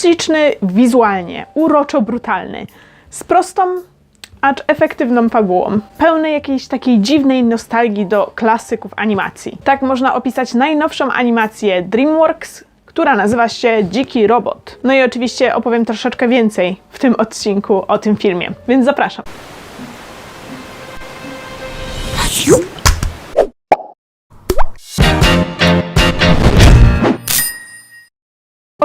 Śliczny wizualnie, uroczo brutalny, z prostą, acz efektywną fabułą, pełny jakiejś takiej dziwnej nostalgii do klasyków animacji. Tak można opisać najnowszą animację DreamWorks, która nazywa się Dziki Robot. No i oczywiście opowiem troszeczkę więcej w tym odcinku o tym filmie, więc zapraszam.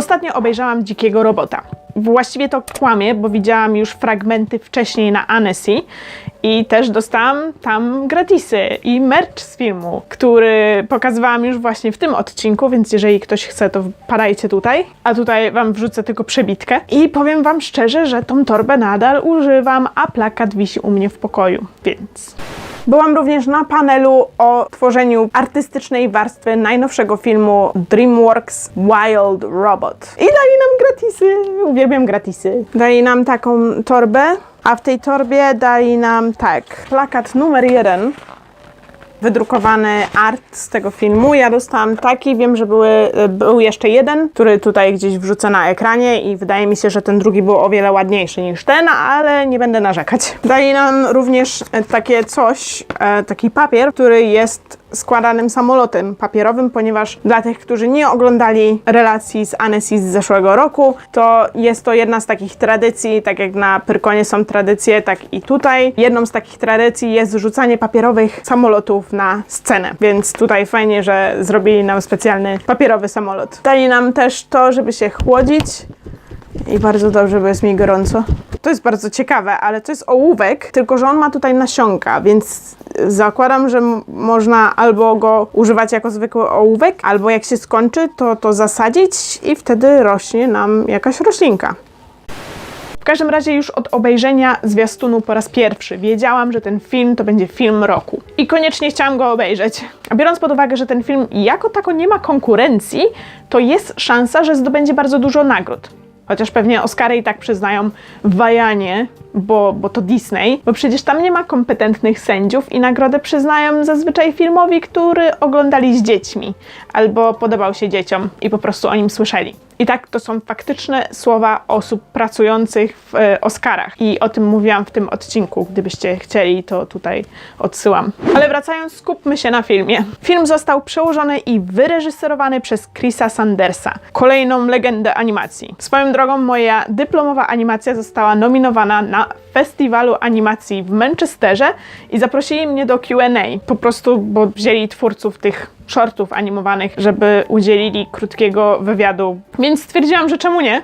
Ostatnio obejrzałam Dzikiego Robota. Właściwie to kłamie, bo widziałam już fragmenty wcześniej na Annecy i też dostałam tam gratisy i merch z filmu, który pokazywałam już właśnie w tym odcinku, więc jeżeli ktoś chce, to wpadajcie tutaj. A tutaj wam wrzucę tylko przebitkę. I powiem wam szczerze, że tą torbę nadal używam, a plakat wisi u mnie w pokoju, więc... Byłam również na panelu o tworzeniu artystycznej warstwy najnowszego filmu DreamWorks Wild Robot. I dali nam gratisy. Uwielbiam gratisy. Dali nam taką torbę, a w tej torbie dali nam tak, plakat numer jeden. Wydrukowany art z tego filmu. Ja dostałam taki, wiem, że były, był jeszcze jeden, który tutaj gdzieś wrzucę na ekranie i wydaje mi się, że ten drugi był o wiele ładniejszy niż ten, ale nie będę narzekać. Dali nam również e, takie coś, e, taki papier, który jest składanym samolotem papierowym, ponieważ dla tych, którzy nie oglądali relacji z Annecy z zeszłego roku, to jest to jedna z takich tradycji, tak jak na Pyrkonie są tradycje, tak i tutaj. Jedną z takich tradycji jest rzucanie papierowych samolotów na scenę, więc tutaj fajnie, że zrobili nam specjalny papierowy samolot. Dali nam też to, żeby się chłodzić i bardzo dobrze, bo jest mi gorąco. To jest bardzo ciekawe, ale to jest ołówek, tylko że on ma tutaj nasionka, więc zakładam, że można albo go używać jako zwykły ołówek, albo jak się skończy, to to zasadzić i wtedy rośnie nam jakaś roślinka. W każdym razie już od obejrzenia zwiastunu po raz pierwszy wiedziałam, że ten film to będzie film roku. I koniecznie chciałam go obejrzeć. A biorąc pod uwagę, że ten film jako tako nie ma konkurencji, to jest szansa, że zdobędzie bardzo dużo nagród. Chociaż pewnie Oscary i tak przyznają wajanie, bo, bo to Disney, bo przecież tam nie ma kompetentnych sędziów i nagrodę przyznają zazwyczaj filmowi, który oglądali z dziećmi albo podobał się dzieciom i po prostu o nim słyszeli. I tak to są faktyczne słowa osób pracujących w e, Oscarach. I o tym mówiłam w tym odcinku. Gdybyście chcieli, to tutaj odsyłam. Ale wracając, skupmy się na filmie. Film został przełożony i wyreżyserowany przez Chrisa Sandersa, kolejną legendę animacji. Swoją drogą, moja dyplomowa animacja została nominowana na festiwalu animacji w Manchesterze i zaprosili mnie do Q&A. Po prostu, bo wzięli twórców tych shortów animowanych, żeby udzielili krótkiego wywiadu. Więc stwierdziłam, że czemu nie?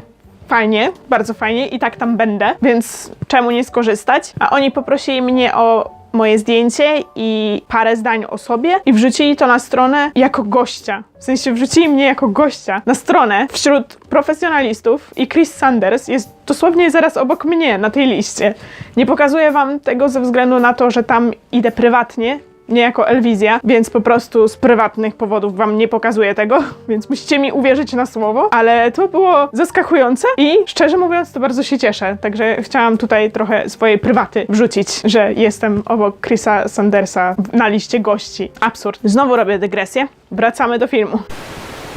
Fajnie, bardzo fajnie i tak tam będę, więc czemu nie skorzystać? A oni poprosili mnie o moje zdjęcie i parę zdań o sobie i wrzucili to na stronę jako gościa. W sensie wrzucili mnie jako gościa na stronę wśród profesjonalistów i Chris Sanders jest dosłownie zaraz obok mnie na tej liście. Nie pokazuję wam tego ze względu na to, że tam idę prywatnie, nie jako Elwizja, więc po prostu z prywatnych powodów wam nie pokazuję tego, więc musicie mi uwierzyć na słowo, ale to było zaskakujące i szczerze mówiąc to bardzo się cieszę, także chciałam tutaj trochę swojej prywaty wrzucić, że jestem obok Chrisa Sandersa na liście gości. Absurd. Znowu robię dygresję. Wracamy do filmu.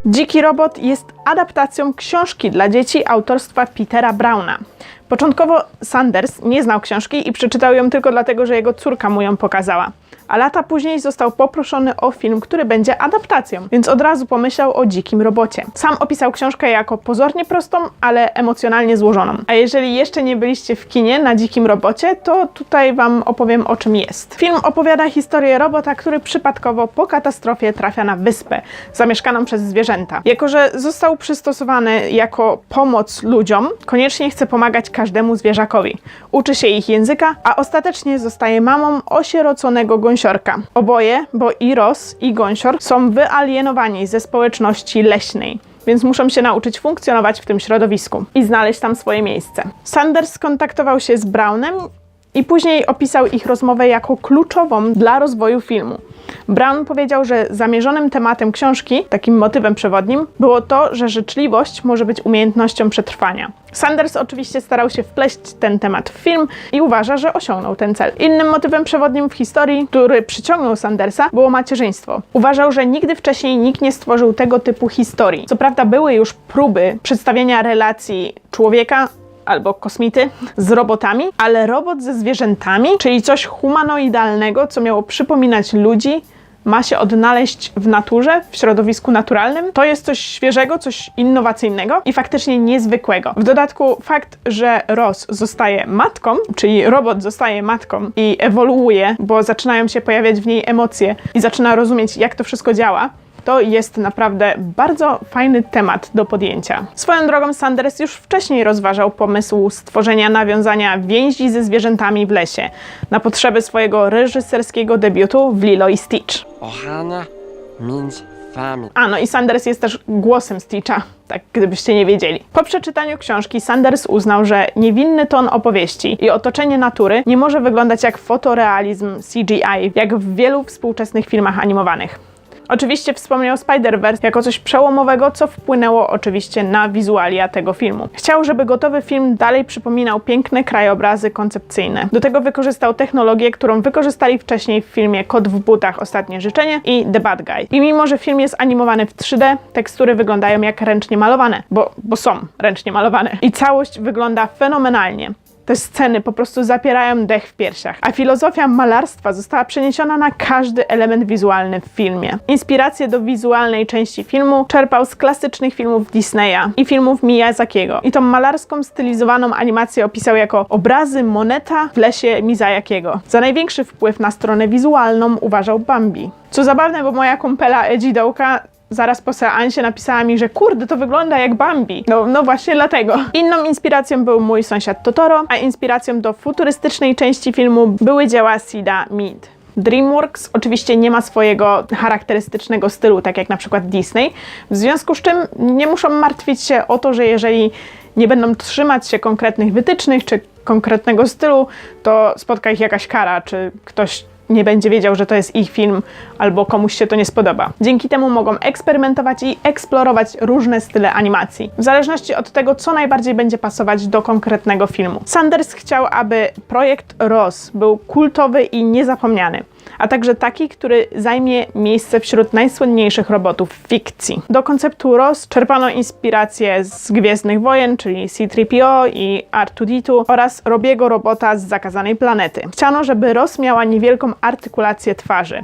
Dziki Robot jest adaptacją książki dla dzieci autorstwa Petera Browna. Początkowo Sanders nie znał książki i przeczytał ją tylko dlatego, że jego córka mu ją pokazała. A lata później został poproszony o film, który będzie adaptacją, więc od razu pomyślał o dzikim robocie. Sam opisał książkę jako pozornie prostą, ale emocjonalnie złożoną. A jeżeli jeszcze nie byliście w kinie na dzikim robocie, to tutaj wam opowiem o czym jest. Film opowiada historię robota, który przypadkowo po katastrofie trafia na wyspę, zamieszkaną przez zwierzęta. Jako, że został przystosowany jako pomoc ludziom, koniecznie chce pomagać każdemu zwierzakowi. Uczy się ich języka, a ostatecznie zostaje mamą osieroconego gąsiorka. Oboje, bo i Ros, i gąsior, są wyalienowani ze społeczności leśnej więc muszą się nauczyć funkcjonować w tym środowisku i znaleźć tam swoje miejsce. Sanders skontaktował się z Brownem i później opisał ich rozmowę jako kluczową dla rozwoju filmu. Brown powiedział, że zamierzonym tematem książki, takim motywem przewodnim, było to, że życzliwość może być umiejętnością przetrwania. Sanders oczywiście starał się wpleść ten temat w film i uważa, że osiągnął ten cel. Innym motywem przewodnim w historii, który przyciągnął Sandersa, było macierzyństwo. Uważał, że nigdy wcześniej nikt nie stworzył tego typu historii. Co prawda były już próby przedstawienia relacji człowieka albo kosmity z robotami, ale robot ze zwierzętami, czyli coś humanoidalnego, co miało przypominać ludzi, ma się odnaleźć w naturze, w środowisku naturalnym. To jest coś świeżego, coś innowacyjnego i faktycznie niezwykłego. W dodatku fakt, że Ross zostaje matką, czyli robot zostaje matką i ewoluuje, bo zaczynają się pojawiać w niej emocje i zaczyna rozumieć, jak to wszystko działa, to jest naprawdę bardzo fajny temat do podjęcia. Swoją drogą Sanders już wcześniej rozważał pomysł stworzenia nawiązania więzi ze zwierzętami w lesie na potrzeby swojego reżyserskiego debiutu w Lilo i Stitch. Ohana means family. A, no i Sanders jest też głosem Stitcha, tak gdybyście nie wiedzieli. Po przeczytaniu książki Sanders uznał, że niewinny ton opowieści i otoczenie natury nie może wyglądać jak fotorealizm CGI, jak w wielu współczesnych filmach animowanych. Oczywiście wspomniał Spider-Verse jako coś przełomowego, co wpłynęło oczywiście na wizualia tego filmu. Chciał, żeby gotowy film dalej przypominał piękne krajobrazy koncepcyjne. Do tego wykorzystał technologię, którą wykorzystali wcześniej w filmie Kot w butach Ostatnie życzenie i The Bad Guy. I mimo, że film jest animowany w 3D, tekstury wyglądają jak ręcznie malowane, bo, bo są ręcznie malowane. I całość wygląda fenomenalnie. Te sceny po prostu zapierają dech w piersiach. A filozofia malarstwa została przeniesiona na każdy element wizualny w filmie. Inspiracje do wizualnej części filmu czerpał z klasycznych filmów Disneya i filmów Miyazakiego. I tą malarską, stylizowaną animację opisał jako obrazy Moneta w lesie Miyazakiego. Za największy wpływ na stronę wizualną uważał Bambi. Co zabawne, bo moja kumpela Edzi zaraz po seansie napisała mi, że kurde, to wygląda jak Bambi. No, no właśnie dlatego. Inną inspiracją był mój sąsiad Totoro, a inspiracją do futurystycznej części filmu były dzieła Sida Mead. DreamWorks oczywiście nie ma swojego charakterystycznego stylu, tak jak na przykład Disney, w związku z czym nie muszą martwić się o to, że jeżeli nie będą trzymać się konkretnych wytycznych czy konkretnego stylu, to spotka ich jakaś kara, czy ktoś nie będzie wiedział, że to jest ich film, albo komuś się to nie spodoba. Dzięki temu mogą eksperymentować i eksplorować różne style animacji, w zależności od tego, co najbardziej będzie pasować do konkretnego filmu. Sanders chciał, aby projekt Ross był kultowy i niezapomniany a także taki, który zajmie miejsce wśród najsłynniejszych robotów fikcji. Do konceptu Ross czerpano inspiracje z Gwiezdnych Wojen, czyli C-3PO i R2-D2 oraz Robiego robota z Zakazanej Planety. Chciano, żeby Ross miała niewielką artykulację twarzy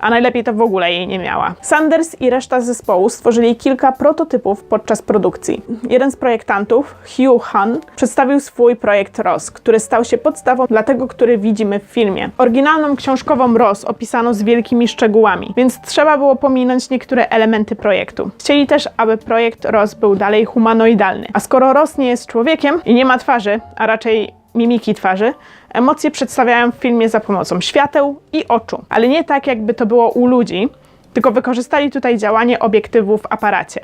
a najlepiej to w ogóle jej nie miała. Sanders i reszta zespołu stworzyli kilka prototypów podczas produkcji. Jeden z projektantów, Hugh Han, przedstawił swój projekt Ross, który stał się podstawą dla tego, który widzimy w filmie. Oryginalną książkową Ross opisano z wielkimi szczegółami, więc trzeba było pominąć niektóre elementy projektu. Chcieli też, aby projekt Ross był dalej humanoidalny. A skoro Ross nie jest człowiekiem i nie ma twarzy, a raczej mimiki twarzy, emocje przedstawiają w filmie za pomocą świateł i oczu, ale nie tak, jakby to było u ludzi, tylko wykorzystali tutaj działanie obiektywu w aparacie.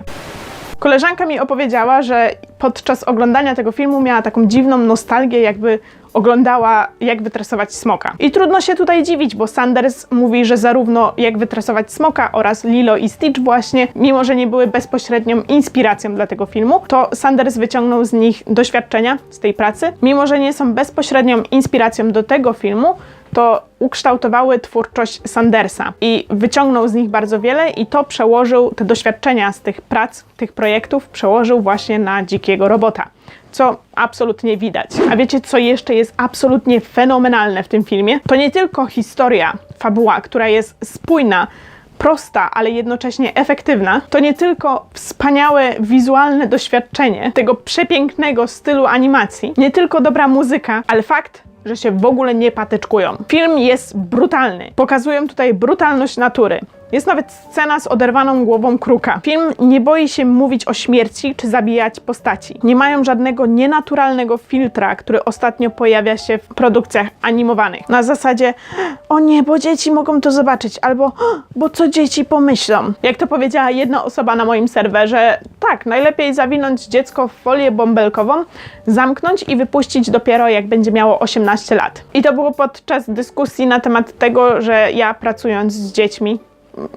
Koleżanka mi opowiedziała, że podczas oglądania tego filmu miała taką dziwną nostalgię, jakby oglądała jak wytresować smoka. I trudno się tutaj dziwić, bo Sanders mówi, że zarówno jak wytresować smoka oraz Lilo i Stitch właśnie, mimo że nie były bezpośrednią inspiracją dla tego filmu, to Sanders wyciągnął z nich doświadczenia z tej pracy, mimo że nie są bezpośrednią inspiracją do tego filmu, to ukształtowały twórczość Sandersa i wyciągnął z nich bardzo wiele i to przełożył, te doświadczenia z tych prac, tych projektów przełożył właśnie na Dzikiego Robota co absolutnie widać. A wiecie, co jeszcze jest absolutnie fenomenalne w tym filmie? To nie tylko historia, fabuła, która jest spójna, prosta, ale jednocześnie efektywna, to nie tylko wspaniałe wizualne doświadczenie tego przepięknego stylu animacji, nie tylko dobra muzyka, ale fakt, że się w ogóle nie patyczkują. Film jest brutalny. Pokazują tutaj brutalność natury. Jest nawet scena z oderwaną głową kruka. Film nie boi się mówić o śmierci czy zabijać postaci. Nie mają żadnego nienaturalnego filtra, który ostatnio pojawia się w produkcjach animowanych. Na zasadzie, o nie, bo dzieci mogą to zobaczyć, albo bo co dzieci pomyślą. Jak to powiedziała jedna osoba na moim serwerze, tak, najlepiej zawinąć dziecko w folię bąbelkową, zamknąć i wypuścić dopiero jak będzie miało 18 11 lat. I to było podczas dyskusji na temat tego, że ja pracując z dziećmi,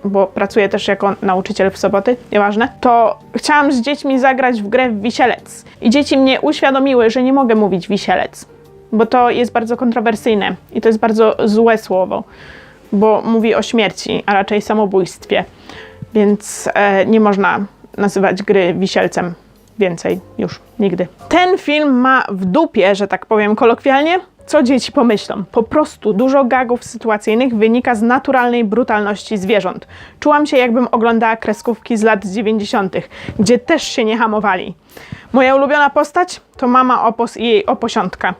bo pracuję też jako nauczyciel w soboty, nieważne, to chciałam z dziećmi zagrać w grę w wisielec. I dzieci mnie uświadomiły, że nie mogę mówić wisielec, bo to jest bardzo kontrowersyjne i to jest bardzo złe słowo, bo mówi o śmierci, a raczej samobójstwie, więc e, nie można nazywać gry wisielcem więcej już nigdy. Ten film ma w dupie, że tak powiem kolokwialnie, co dzieci pomyślą. Po prostu dużo gagów sytuacyjnych wynika z naturalnej brutalności zwierząt. Czułam się, jakbym oglądała kreskówki z lat 90., gdzie też się nie hamowali. Moja ulubiona postać to mama opos i jej oposiątka.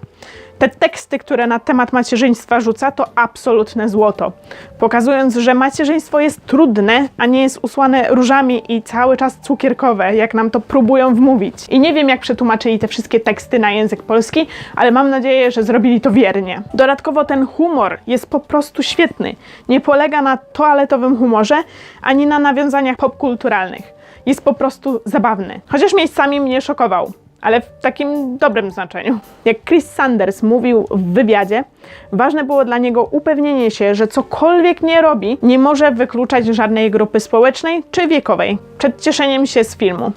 Te teksty, które na temat macierzyństwa rzuca, to absolutne złoto. Pokazując, że macierzyństwo jest trudne, a nie jest usłane różami i cały czas cukierkowe, jak nam to próbują wmówić. I nie wiem, jak przetłumaczyli te wszystkie teksty na język polski, ale mam nadzieję, że zrobili to wiernie. Dodatkowo ten humor jest po prostu świetny. Nie polega na toaletowym humorze, ani na nawiązaniach popkulturalnych. Jest po prostu zabawny. Chociaż miejscami mnie szokował ale w takim dobrym znaczeniu. Jak Chris Sanders mówił w wywiadzie, ważne było dla niego upewnienie się, że cokolwiek nie robi, nie może wykluczać żadnej grupy społecznej czy wiekowej przed cieszeniem się z filmu.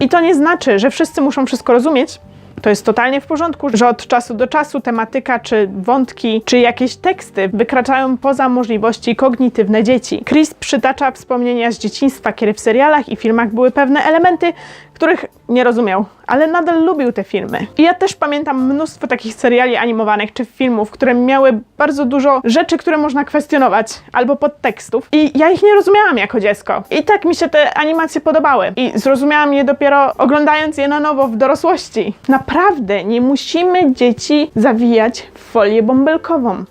I to nie znaczy, że wszyscy muszą wszystko rozumieć. To jest totalnie w porządku, że od czasu do czasu tematyka, czy wątki, czy jakieś teksty wykraczają poza możliwości kognitywne dzieci. Chris przytacza wspomnienia z dzieciństwa, kiedy w serialach i filmach były pewne elementy, których nie rozumiał, ale nadal lubił te filmy. I ja też pamiętam mnóstwo takich seriali animowanych czy filmów, które miały bardzo dużo rzeczy, które można kwestionować, albo podtekstów. I ja ich nie rozumiałam jako dziecko. I tak mi się te animacje podobały. I zrozumiałam je dopiero oglądając je na nowo w dorosłości. Naprawdę nie musimy dzieci zawijać w folię bąbelkową.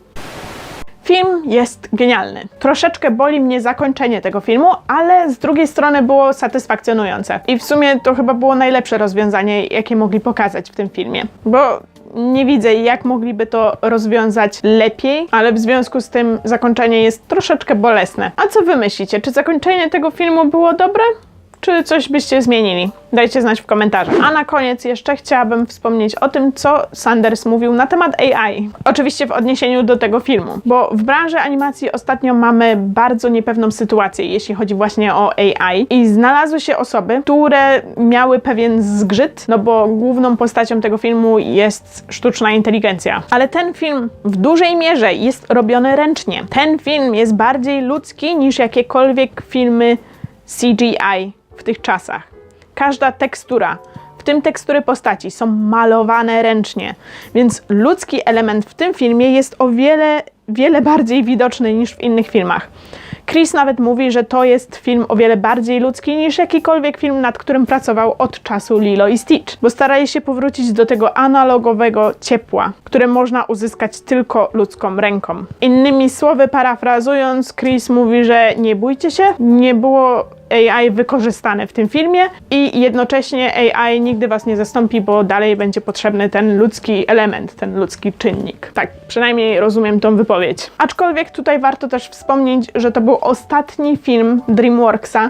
Film jest genialny. Troszeczkę boli mnie zakończenie tego filmu, ale z drugiej strony było satysfakcjonujące. I w sumie to chyba było najlepsze rozwiązanie, jakie mogli pokazać w tym filmie. Bo nie widzę, jak mogliby to rozwiązać lepiej, ale w związku z tym zakończenie jest troszeczkę bolesne. A co wy myślicie? Czy zakończenie tego filmu było dobre? Czy coś byście zmienili? Dajcie znać w komentarzach. A na koniec jeszcze chciałabym wspomnieć o tym, co Sanders mówił na temat AI. Oczywiście w odniesieniu do tego filmu, bo w branży animacji ostatnio mamy bardzo niepewną sytuację, jeśli chodzi właśnie o AI. I znalazły się osoby, które miały pewien zgrzyt, no bo główną postacią tego filmu jest sztuczna inteligencja. Ale ten film w dużej mierze jest robiony ręcznie. Ten film jest bardziej ludzki niż jakiekolwiek filmy CGI w tych czasach. Każda tekstura, w tym tekstury postaci, są malowane ręcznie, więc ludzki element w tym filmie jest o wiele, wiele bardziej widoczny niż w innych filmach. Chris nawet mówi, że to jest film o wiele bardziej ludzki niż jakikolwiek film, nad którym pracował od czasu Lilo i Stitch, bo starali się powrócić do tego analogowego ciepła, które można uzyskać tylko ludzką ręką. Innymi słowy, parafrazując, Chris mówi, że nie bójcie się, nie było AI wykorzystane w tym filmie i jednocześnie AI nigdy was nie zastąpi, bo dalej będzie potrzebny ten ludzki element, ten ludzki czynnik. Tak, przynajmniej rozumiem tą wypowiedź. Aczkolwiek tutaj warto też wspomnieć, że to był ostatni film DreamWorksa,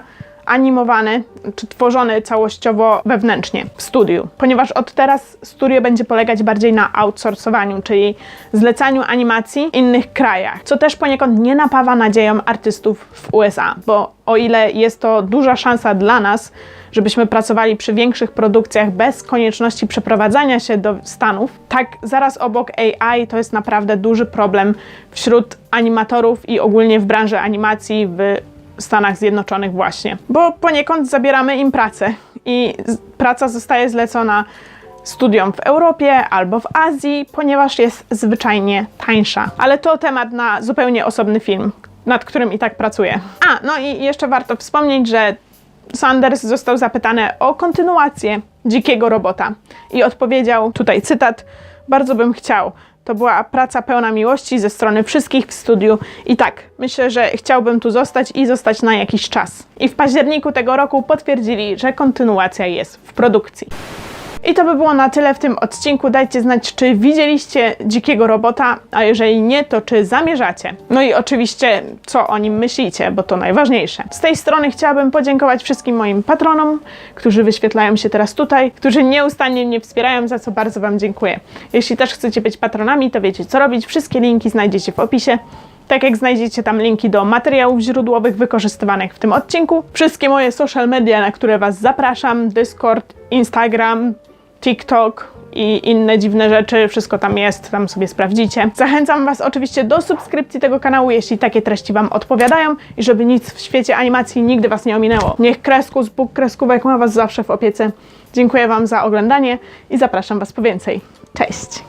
animowany czy tworzony całościowo wewnętrznie w studiu, ponieważ od teraz studio będzie polegać bardziej na outsourcowaniu, czyli zlecaniu animacji w innych krajach, co też poniekąd nie napawa nadzieją artystów w USA, bo o ile jest to duża szansa dla nas, żebyśmy pracowali przy większych produkcjach bez konieczności przeprowadzania się do Stanów, tak zaraz obok AI to jest naprawdę duży problem wśród animatorów i ogólnie w branży animacji w Stanach Zjednoczonych właśnie, bo poniekąd zabieramy im pracę i praca zostaje zlecona studiom w Europie albo w Azji, ponieważ jest zwyczajnie tańsza. Ale to temat na zupełnie osobny film, nad którym i tak pracuję. A, no i jeszcze warto wspomnieć, że Sanders został zapytany o kontynuację Dzikiego Robota i odpowiedział, tutaj cytat, bardzo bym chciał. To była praca pełna miłości ze strony wszystkich w studiu i tak, myślę, że chciałbym tu zostać i zostać na jakiś czas. I w październiku tego roku potwierdzili, że kontynuacja jest w produkcji. I to by było na tyle w tym odcinku. Dajcie znać, czy widzieliście dzikiego robota, a jeżeli nie, to czy zamierzacie. No i oczywiście, co o nim myślicie, bo to najważniejsze. Z tej strony chciałabym podziękować wszystkim moim patronom, którzy wyświetlają się teraz tutaj, którzy nieustannie mnie wspierają, za co bardzo Wam dziękuję. Jeśli też chcecie być patronami, to wiecie co robić. Wszystkie linki znajdziecie w opisie. Tak jak znajdziecie tam linki do materiałów źródłowych wykorzystywanych w tym odcinku, wszystkie moje social media, na które Was zapraszam, Discord, Instagram, TikTok i inne dziwne rzeczy, wszystko tam jest, tam sobie sprawdzicie. Zachęcam Was oczywiście do subskrypcji tego kanału, jeśli takie treści Wam odpowiadają i żeby nic w świecie animacji nigdy Was nie ominęło. Niech Kreskus, Bóg Kreskówek ma Was zawsze w opiece. Dziękuję Wam za oglądanie i zapraszam Was po więcej. Cześć!